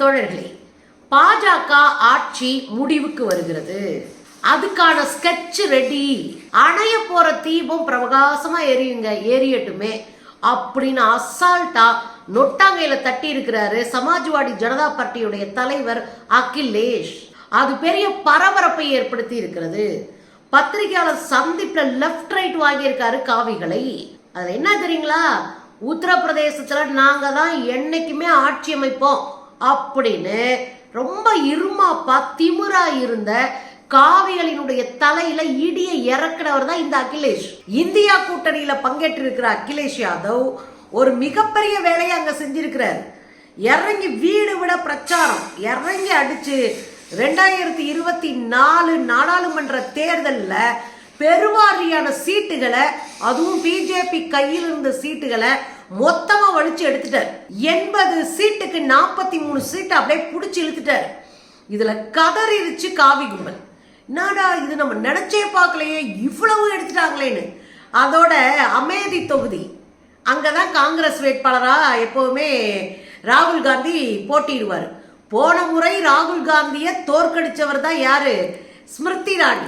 தோழர்களே பாஜக ஆட்சி முடிவுக்கு வருகிறது. அதுக்கான ஸ்கெட்ச் ரெடி அணைய போற தீபம் பிரகாசமா எரியுங்க எரியட்டுமே அப்படின்னு அசால்ட்டா நொட்டாங்கையில தட்டி இருக்கிறாரு சமாஜ்வாடி ஜனதா பார்ட்டியுடைய தலைவர் அகிலேஷ். அது பெரிய பரபரப்பை ஏற்படுத்தி இருக்கிறது. பத்திரிகையாளர் சந்திப்புல லெஃப்ட் ரைட் வாங்கியிருக்காரு காவிகளை. அது என்ன தெரியுங்களா? உத்தரப்பிரதேசத்துல நாங்க தான் என்னைக்குமே ஆட்சி அமைப்போம். அப்படின்னு ரொம்ப இருமாப்பா திமுறா இருந்த காவிகளினுடைய தலையில இடியை இறக்குனவர் தான் இந்த அகிலேஷ். இந்தியா கூட்டணியில பங்கேற்று இருக்கிற அகிலேஷ் யாதவ் ஒரு மிகப்பெரிய வேலையை அங்க செஞ்சிருக்கிறார். இறங்கி வீடு விட பிரச்சாரம் இறங்கி அடிச்சு ரெண்டாயிரத்தி இருபத்தி நாலு நாடாளுமன்ற தேர்தலில் பெருவாரியான சீட்டுகளை அதுவும் பிஜேபி கையில் இருந்த சீட்டுகளை மொத்தமா வலிச்சு எடுத்துட்டார். எண்பது சீட்டுக்கு நாற்பத்தி மூணு சீட்டு அப்படியே பிடிச்சி இழுத்துட்டார். இதுல கதறிடுச்சு காவி கும்பல். என்னடா இது? நம்ம நினைச்சே பார்க்கலையே. இவ்வளவு எடுத்துட்டாங்களேன்னு. அதோட அமேதி தொகுதி. அங்கதான் காங்கிரஸ் வேட்பாளரா எப்பவுமே ராகுல் காந்தி போட்டியிடுவார். போன முறை ராகுல் காந்தியை தோற்கடிச்சவர் தான் யாரு? ஸ்மிருதி ராணி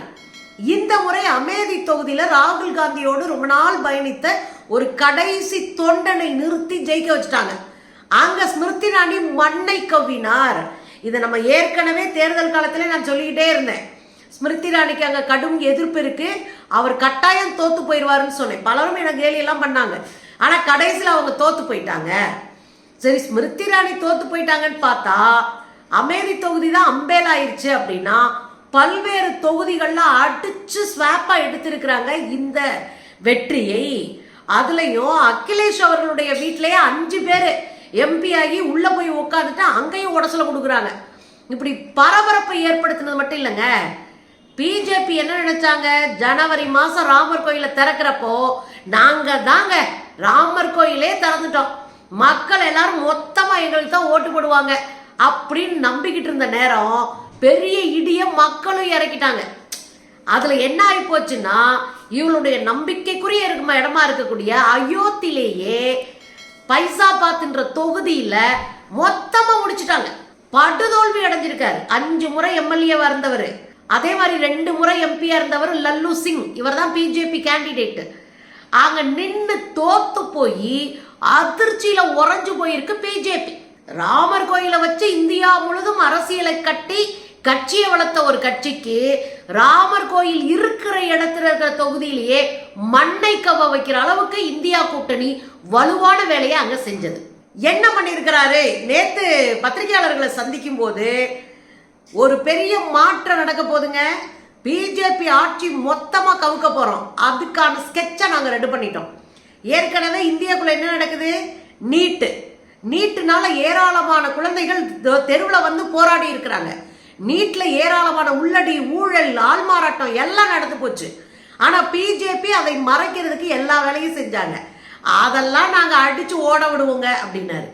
இந்த முறை அமேதி தொகுதியில ராகுல் காந்தியோடு ரொம்ப நாள் பயணித்த ஒரு கடைசி தொண்டனை நிறுத்தி ஜெயிக்க வச்சுட்டாங்க. அங்க ஸ்மிருதி ராணி மண்ணை கவ்வினார். இதை நம்ம ஏற்கனவே தேர்தல் காலத்திலே நான் சொல்லிக்கிட்டே இருந்தேன். ஸ்மிருதி ராணிக்கு அங்கே கடும் எதிர்ப்பு இருக்கு. அவர் கட்டாயம் தோத்து போயிடுவாருன்னு சொன்னேன். பலரும் எனக்கு கேலியெல்லாம் பண்ணாங்க. ஆனால் கடைசியில் அவங்க தோத்து போயிட்டாங்க. சரி ஸ்மிருதி ராணி தோத்து போயிட்டாங்கன்னு பார்த்தா அமேதி தொகுதி தான் அம்பேல் ஆயிடுச்சு அப்படின்னா பல்வேறு தொகுதிகளில் அடிச்சு ஸ்வாப்பா எடுத்திருக்கிறாங்க இந்த வெற்றியை. அதுலயும் அகிலேஷ் அவர்களுடைய வீட்டிலேயே அஞ்சு பேர் எம்பி ஆகி உள்ள போய் உட்காந்துட்டு அங்கேயும் உடசல கொடுக்குறாங்க. இப்படி பரபரப்பை ஏற்படுத்தினது மட்டும் இல்லைங்க. பிஜேபி என்ன நினைச்சாங்க? ஜனவரி மாசம் ராமர் கோயிலை திறக்கிறப்போ நாங்க தாங்க ராமர் கோயிலே திறந்துட்டோம். மக்கள் எல்லாரும் மொத்தமா எங்களுக்கு தான் ஓட்டு போடுவாங்க அப்படின்னு நம்பிக்கிட்டு இருந்த நேரம் பெரிய இடிய மக்களும் இறக்கிட்டாங்க. அதுல என்ன ஆகி போச்சுன்னா இவளுடைய நம்பிக்கைக்குரிய இருக்குமா இடமா இருக்கக்கூடிய அயோத்திலேயே பைசாபாத்ன்ற தொகுதியில மொத்தமா முடிச்சிட்டாங்க படுதோல்வி அடைஞ்சிருக்காரு. அஞ்சு முறை எம்எல்ஏ இருந்தவர். அதே மாதிரி ரெண்டு முறை எம்பியா இருந்தவர் லல்லு சிங். இவர் தான் பிஜேபி கேண்டிடேட் அங்க நின்று தோத்து போய் அதிர்ச்சியில உறைஞ்சு போயிருக்கு பிஜேபி. ராமர் கோயிலை வச்சு இந்தியா முழுதும் அரசியலை கட்டி கட்சியை வளர்த்த ஒரு கட்சிக்கு ராமர் கோயில் இருக்கிற இடத்துல இருக்கிற தொகுதியிலேயே மண்ணை கவ வைக்கிற அளவுக்கு இந்தியா கூட்டணி வலுவான வேலையை அங்க செஞ்சது. என்ன பண்ணியிருக்கிறாரு? நேத்து பத்திரிகையாளர்களை சந்திக்கும் போது ஒரு பெரிய மாற்றம் நடக்க போகுதுங்க பிஜேபி ஆட்சி மொத்தமா கவுக்க போறோம். அதுக்கான ஸ்கெட்சை நாங்க ரெடி பண்ணிட்டோம். ஏற்கனவே இந்தியாக்குள்ள என்ன நடக்குது? நீட்டு. நீட்டுனால ஏராளமான குழந்தைகள் தெருவில் வந்து போராடி இருக்கிறாங்க. நீட்ல ஏராளமான உள்ளடி ஊழல் ஆள்மாறாட்டம் எல்லாம் நடந்து போச்சு. ஆனா பிஜேபி அதை மறைக்கிறதுக்கு எல்லா வேலையும் செஞ்சாங்க. அதெல்லாம் நாங்க அடிச்சு ஓட விடுவோங்க அப்படின்னாரு.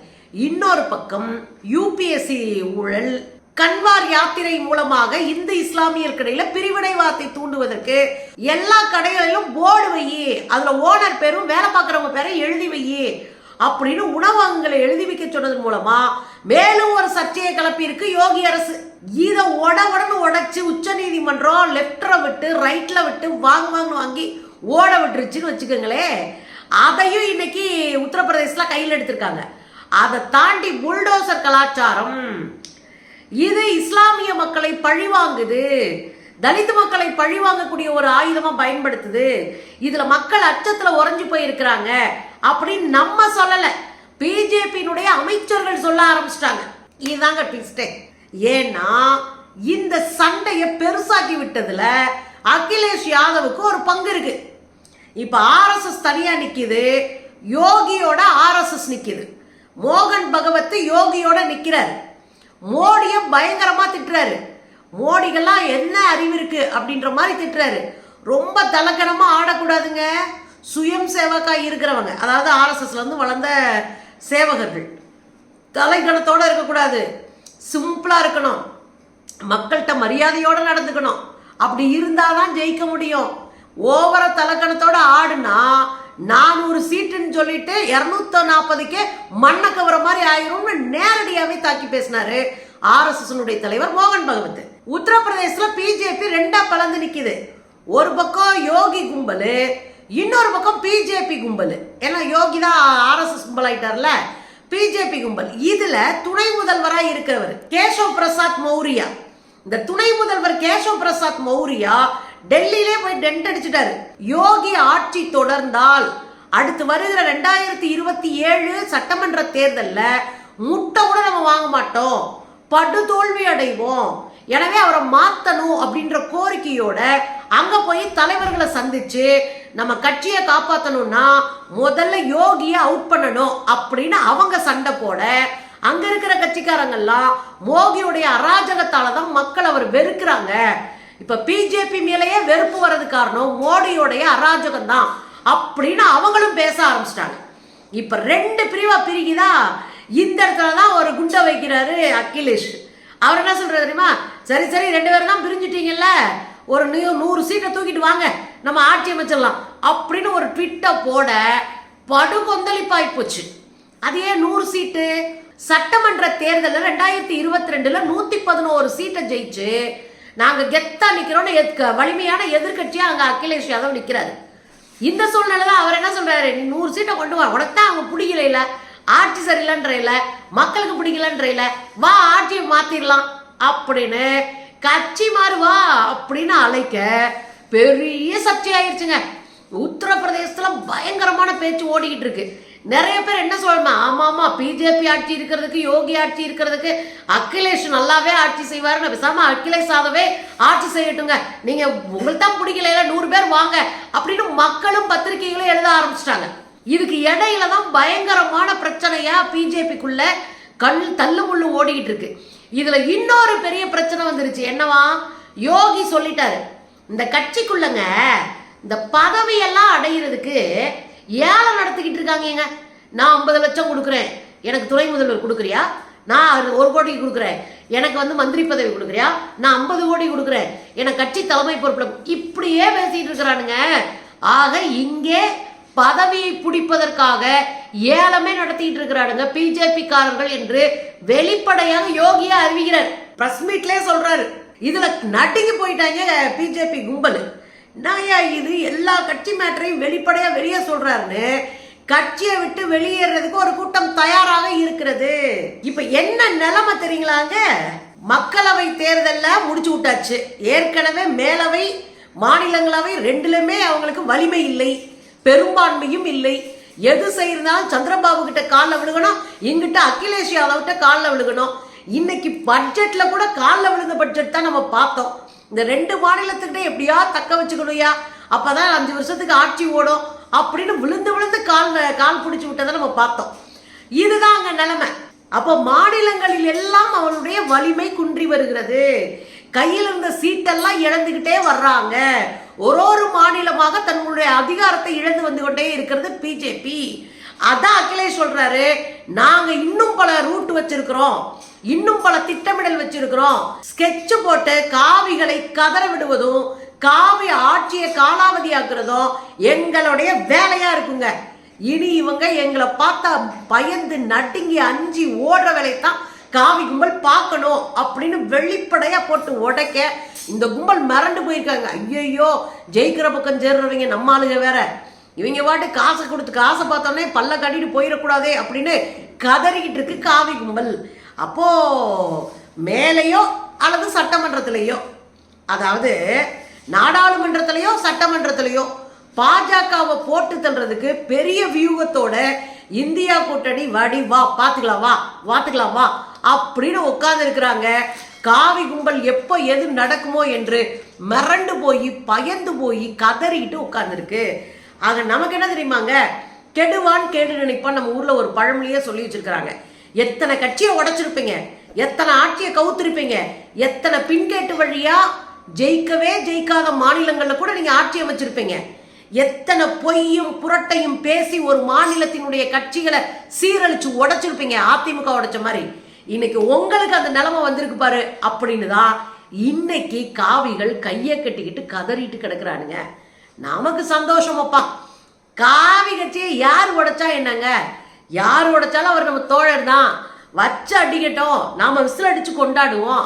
இன்னொரு பக்கம் யூபிஎஸ்சி ஊழல் கன்வார் யாத்திரை மூலமாக இந்து இஸ்லாமியர்கிடையில பிரிவினைவாதத்தை தூண்டுவதற்கு எல்லா கடைகளிலும் போர்டு வையி அதுல ஓனர் பேரும் வேலை பார்க்குறவங்க பேரும் எழுதி வையி அப்படின்னு உணவகங்களை எழுதி வைக்க சொன்னதன் மூலமா மேலும் ஒரு சர்ச்சையை கிளப்பியிருக்கு யோகி அரசு. இதை உட உடனே உடைச்சு உச்ச நீதிமன்றம் லெப்ட்ல விட்டு ரைட்டில் விட்டு வாங்க வாங்கன்னு வாங்கி ஓட விட்டுருச்சுன்னு வச்சுக்கோங்களேன். அதையும் இன்னைக்கு உத்தரப்பிரதேசல கையில் எடுத்திருக்காங்க. அதை தாண்டி புல்டோசர் கலாச்சாரம். இது இஸ்லாமிய மக்களை பழிவாங்குது. தலித் மக்களை பழிவாங்கக்கூடிய ஒரு ஆயுதமாக பயன்படுத்துது. இதில் மக்கள் அச்சத்தில் உறைஞ்சு போயிருக்கிறாங்க. அப்படின்னு நம்ம சொல்லலை. பிஜேபியினுடைய அமைச்சர்கள் சொல்ல ஆரம்பிச்சிட்டாங்க. இதுதாங்க ட்விஸ்டே ஏன்னா இந்த சண்டையை பெருசாக்கி விட்டதுல அகிலேஷ் யாதவுக்கு ஒரு பங்கு இருக்கு. இப்ப ஆர்எஸ்எஸ் தனியா நிக்குது யோகியோட ஆர்எஸ்எஸ் நிக்குது. மோகன் பகவத் யோகியோட நிக்கிறாரு. மோடிய பயங்கரமா திட்டுறாரு. மோடிகள்லாம் என்ன அறிவு இருக்கு அப்படின்ற மாதிரி திட்டுறாரு. ரொம்ப தலக்கணமா ஆடக்கூடாதுங்க. சுயம் சேவக்காக இருக்கிறவங்க அதாவது ஆர்எஸ்எஸ்ல வந்து வளர்ந்த சேவகர்கள். தலைக்கணத்தோட இருக்கக்கூடாது. சிம்பிளாக இருக்கணும். மக்கள்கிட்ட மரியாதையோடு நடந்துக்கணும். அப்படி இருந்தால் தான் ஜெயிக்க முடியும். ஓவர தலைக்கணத்தோடு ஆடுனா நானூறு சீட்டுன்னு சொல்லிட்டு இரநூத்தி நாற்பதுக்கே மண்ணை கவர மாதிரி ஆயிரும்னு நேரடியாகவே தாக்கி பேசினாரு ஆர்எஸ்எஸ்னுடைய தலைவர் மோகன் பகவத். உத்தரப்பிரதேசத்தில் பிஜேபி ரெண்டாக கலந்து நிற்கிது ஒரு பக்கம் யோகி கும்பல் இன்னொரு பக்கம் பிஜேபி கும்பல். ஏன்னா யோகி தான் ஆர்எஸ்எஸ் கும்பல் ஆயிட்டார்ல பிஜேபி கும்பல். இதுல துணை முதல்வராக இருக்கிறவர் கேசவ் பிரசாத் மௌரியா. இந்த துணை முதல்வர் கேசவ் பிரசாத் மௌரியா டெல்லியிலே போய் டென்ட் அடிச்சிட்டாரு. யோகி ஆட்சி தொடர்ந்தால் அடுத்து வருகிற ரெண்டாயிரத்தி இருபத்தி ஏழு சட்டமன்ற தேர்தலில் முட்டை கூட நம்ம வாங்க மாட்டோம். படுதோல்வி அடைவோம். எனவே அவரை மாத்தணும் அப்படின்ற கோரிக்கையோட அங்க போய் தலைவர்களை சந்திச்சு நம்ம கட்சியை காப்பாத்தணும்னா முதல்ல யோகியை அவுட் பண்ணணும் அப்படின்னு அவங்க சண்டை போட அங்க இருக்கிற கட்சிக்காரங்கெல்லாம் மோகியுடைய அராஜகத்தால தான் மக்கள் அவர் வெறுக்கிறாங்க. இப்ப பிஜேபி மேலேயே வெறுப்பு வர்றது காரணம் மோடியோடைய அராஜகம் தான் அப்படின்னு அவங்களும் பேச ஆரம்பிச்சிட்டாங்க. இப்ப ரெண்டு பிரிவா பிரிக்குதா? இந்த இடத்துல தான் ஒரு குண்டை வைக்கிறாரு அகிலேஷ். அவர் என்ன சொல்றாரு தெரியுமா? சரி சரி ரெண்டு பேரும் தான் பிரிஞ்சுட்டீங்கல்ல? ஒரு நியூ நூறு சீட்டை தூக்கிட்டு வாங்க. நம்ம ஆட்சி அமைச்சிடலாம். அப்படின்னு ஒரு ட்விட்டை போட படுகொந்தளிப்பாய் போச்சு. அது ஏன் நூறு சீட்டு சட்டமன்ற தேர்தலில் ரெண்டாயிரத்தி இருபத்தி ரெண்டுல நூத்தி பதினோரு சீட்டை ஜெயிச்சு நாங்க கெத்தா நிக்கிறோம்னு வலிமையான எதிர்கட்சியா அங்க அகிலேஷ் யாதவ் நிக்கிறாரு. இந்த சூழ்நிலை தான் அவர் என்ன சொல்றாரு? நீ நூறு சீட்டை கொண்டு வா. உனக்கு தான் அவங்க பிடிக்கல ஆட்சி சரியில்லைன்ற இல்லை மக்களுக்கு பிடிக்கலன்ற வா ஆட்சியை மாத்திரலாம். அப்படின்னு கட்சி மாறுவா அப்படின்னு அழைக்க பெரிய சர்ச்சை ஆயிருச்சுங்க உத்தரப்பிரதேசத்துல பயங்கரமான பேச்சு ஓடிக்கிட்டு இருக்கு. நிறைய பேர் என்ன சொல்லணும் ஆமா ஆமா பிஜேபி ஆட்சி இருக்கிறதுக்கு யோகி ஆட்சி இருக்கிறதுக்கு அகிலேஷ் நல்லாவே ஆட்சி செய்வாருன்னு பேசாம அகிலேஷ் ஆகவே ஆட்சி செய்யட்டுங்க. நீங்க உங்களுக்கு தான் பிடிக்கல நூறு பேர் வாங்க அப்படின்னு மக்களும் பத்திரிகைகளும் எழுத ஆரம்பிச்சிட்டாங்க. இதுக்கு இடையில தான் பயங்கரமான பிரச்சனையா பிஜேபிக்குள்ள கல் தள்ளுமுள்ளு ஓடிக்கிட்டு இருக்கு. இதுல இன்னொரு பெரிய பிரச்சனை வந்துருச்சு. என்னவா? யோகி சொல்லிட்டாரு. இந்த கட்சிக்குள்ளங்க இந்த பதவியெல்லாம் அடையிறதுக்கு ஏழை நடத்திக்கிட்டு இருக்காங்க நான் ஐம்பது லட்சம் கொடுக்குறேன். எனக்கு துணை முதல்வர் கொடுக்குறியா? நான் அது ஒரு கோடி கொடுக்குறேன். எனக்கு வந்து மந்திரி பதவி கொடுக்குறியா? நான் ஐம்பது கோடி கொடுக்குறேன். எனக்கு கட்சி தலைமை பொறுப்பில் இப்படியே பேசிட்டு இருக்கிறானுங்க. ஆக இங்கே பதவியை பிடிப்பதற்காக ஏலமே நடத்திட்டு இருக்கிறாருங்க பிஜேபி காரர்கள் என்று வெளிப்படையாக யோகியா அறிவிக்கிறார். பிரஸ் மீட்லயே சொல்றாரு. இதுல நடுங்கி போயிட்டாங்க பிஜேபி கும்பல். நாயா இது? எல்லா கட்சி மேட்டரையும் வெளிப்படையா வெளியே சொல்றாருன்னு கட்சியை விட்டு வெளியேறதுக்கு ஒரு கூட்டம் தயாராக இருக்கிறது. இப்ப என்ன நிலைமை தெரியுங்களாங்க? மக்களவை தேர்தல்ல முடிச்சு விட்டாச்சு. ஏற்கனவே மேலவை மாநிலங்களவை ரெண்டுலுமே அவங்களுக்கு வலிமை இல்லை. பெரும்பான்மையும் இல்லை. எது செய்யறதுனாலும் சந்திரபாபு கிட்ட காலில் விழுகணும் எங்கிட்ட அகிலேஷ் யாதவ்கிட்ட காலில் விழுகணும். இன்னைக்கு பட்ஜெட்ல கூட காலில் விழுந்த பட்ஜெட் தான் நம்ம பார்த்தோம். இந்த ரெண்டு மாநிலத்துக்கிட்ட எப்படியா தக்க வச்சுக்கணும்யா? அப்பதான் அஞ்சு வருஷத்துக்கு ஆட்சி ஓடும். அப்படின்னு விழுந்து விழுந்து கால் கால் பிடிச்சி விட்டதை நம்ம பார்த்தோம். இதுதான் அங்க நிலைமை. அப்போ மாநிலங்களில் எல்லாம் அவனுடைய வலிமை குன்றி வருகிறது. கையில் இருந்த சீட்டெல்லாம் இழந்துக்கிட்டே வர்றாங்க. ஒரு ஒரு மாநிலமாக தன்னுடைய அதிகாரத்தை இழந்து வந்து கொண்டே இருக்கிறது பிஜேபி அதான் அகிலேஷ் சொல்றாரு நாங்க இன்னும் பல ரூட் வச்சிருக்கிறோம். இன்னும் பல திட்டமிடல் வச்சிருக்கிறோம். ஸ்கெட்ச் போட்டு காவிகளை கதற விடுவதும் காவி ஆட்சியை காலாவதியாக்குறதும் எங்களுடைய வேலையா இருக்குங்க. இனி இவங்க எங்களை பார்த்தா பயந்து நடுங்கி அஞ்சி ஓடுற வேலையைத்தான் காவி கும்பல் பார்க்கணும் அப்படின்னு வெளிப்படையாக போட்டு உடைக்க இந்த கும்பல் மறண்டு போயிருக்காங்க. ஐயையோ ஜெயிக்கிற பக்கம் சேர்றவங்க நம்ம ஆளுங்க வேற. இவங்க பாட்டு காசை கொடுத்து காசை பார்த்தோன்னே பல்ல கட்டிட்டு போயிடக்கூடாதே அப்படின்னு கதறிக்கிட்டு இருக்கு காவி கும்பல். அப்போ மேலேயோ அல்லது சட்டமன்றத்திலேயோ அதாவது நாடாளுமன்றத்திலேயோ சட்டமன்றத்திலேயோ பாஜகவை போட்டு தள்ளுறதுக்கு பெரிய வியூகத்தோட இந்தியா கூட்டணி வடி வா பார்த்துக்கலாம் வா பார்த்துக்கலாம் வா. அப்படின்னு உட்கார்ந்துருக்கிறாங்க. காவி கும்பல் எப்போ எது நடக்குமோ என்று மிரண்டு போய் பயந்து போய் கதறிக்கிட்டு உட்கார்ந்துருக்கு. ஆக நமக்கு என்ன தெரியுமாங்க? கெடுவான் கேடு நினைப்பான் நம்ம ஊரில் ஒரு பழமொழியே சொல்லி வச்சிருக்கிறாங்க. எத்தனை கட்சியை உடைச்சிருப்பீங்க? எத்தனை ஆட்சியை கவுத்திருப்பீங்க? எத்தனை பின்கேட்டு வழியா ஜெயிக்கவே ஜெயிக்காத மாநிலங்களில் கூட நீங்கள் ஆட்சி அமைச்சிருப்பீங்க. எத்தனை பொய்யும் புரட்டையும் பேசி ஒரு மாநிலத்தினுடைய கட்சிகளை சீரழிச்சு உடைச்சிருப்பீங்க. அதிமுக உடைச்ச மாதிரி. இன்னைக்கு உங்களுக்கு அந்த நிலைமை வந்திருக்கு பாரு அப்படின்னு தான் இன்னைக்கு காவிகள் கையை கட்டிக்கிட்டு கதறிட்டு கிடக்குறானுங்க. நமக்கு சந்தோஷமப்பா. காவி கட்சியை யார் உடைச்சா என்னங்க? யார் உடைச்சாலும் அவர் நம்ம தோழர் தான். வச்சு அடிக்கட்டும். நாம விசில் அடிச்சு கொண்டாடுவோம்.